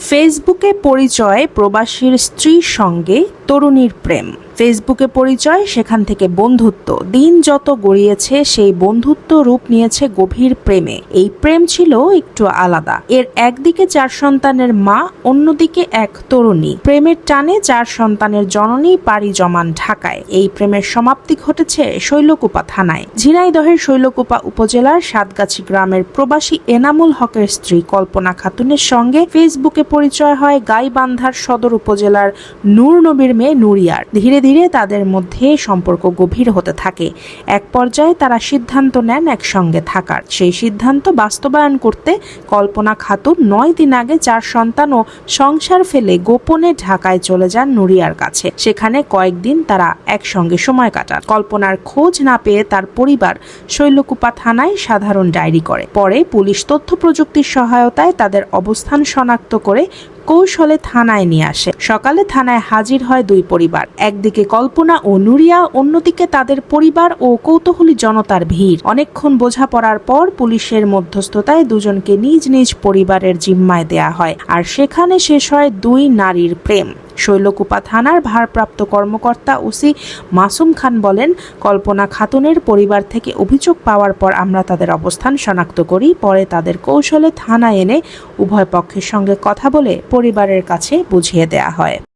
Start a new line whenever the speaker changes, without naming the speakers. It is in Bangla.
ফেসবুকে পরিচয় প্রবাসীর স্ত্রীর সঙ্গে তরুণীর প্রেম। ফেসবুকে পরিচয়, সেখান থেকে বন্ধুত্ব। দিন যত গড়িয়েছে, সেই বন্ধুত্ব রূপ নিয়েছে গভীর প্রেমে। এই প্রেম ছিল একটু আলাদা। এর একদিকে চার সন্তানের মা, অন্যদিকে এক তরুণী। প্রেমের টানে চার সন্তানের জননী পাড়ি জমান ঢাকায়। এই প্রেমের সমাপ্তি ঘটেছে শৈলকুপা থানায়। ঝিনাইদহের শৈলকুপা উপজেলার সাতগাছি গ্রামের প্রবাসী এনামুল হকের স্ত্রী কল্পনা খাতুনের সঙ্গে ফেসবুকে পরিচয় হয় গাইবান্ধার সদর উপজেলার নূর নবীর মেয়ে নুরিয়ার। ধীরে ধীরে তাদের মধ্যে সম্পর্ক গভীর হতে থাকে। এক পর্যায়ে তারা সিদ্ধান্ত নেন একসঙ্গে থাকার। সেই সিদ্ধান্ত বাস্তবায়ন করতে কল্পনা খাতুন নয় দিন আগে চার সন্তান ও সংসার ফেলে গোপনে ঢাকায় চলে যান নুরিয়ার কাছে। সেখানে কয়েকদিন তারা একসঙ্গে সময় কাটান। কল্পনার খোঁজ না পেয়ে তার পরিবার শৈলকুপা থানায় সাধারণ ডায়েরি করে। পরে পুলিশ তথ্য প্রযুক্তির সহায়তায় তাদের অবস্থান শনাক্ত করে কৌশলে থানায় নিয়ে আসে। সকালে থানায় হাজির হয় দুই পরিবার। একদিকে কল্পনা ও নুরিয়া, অন্যদিকে তাদের পরিবার ও কৌতূহলী জনতার ভিড়। অনেকক্ষণ বোঝাপড়ার পর পুলিশের মধ্যস্থতায় দুজনকে নিজ নিজ পরিবারের জিম্মায় দেয়া হয়। আর সেখানে শেষ হয় দুই নারীর প্রেম। শৈলকুপা থানার ভারপ্রাপ্ত কর্মকর্তা ওসি মাসুম খান বলেন, কল্পনা খাতুনের পরিবার থেকে অভিযোগ পাওয়ার পর আমরা তাদের অবস্থান শনাক্ত করি, পরে তাদের কৌশলে থানা এনে উভয় পক্ষের সঙ্গে কথা বলে পরিবারের কাছে বুঝিয়ে দেয়া হয়।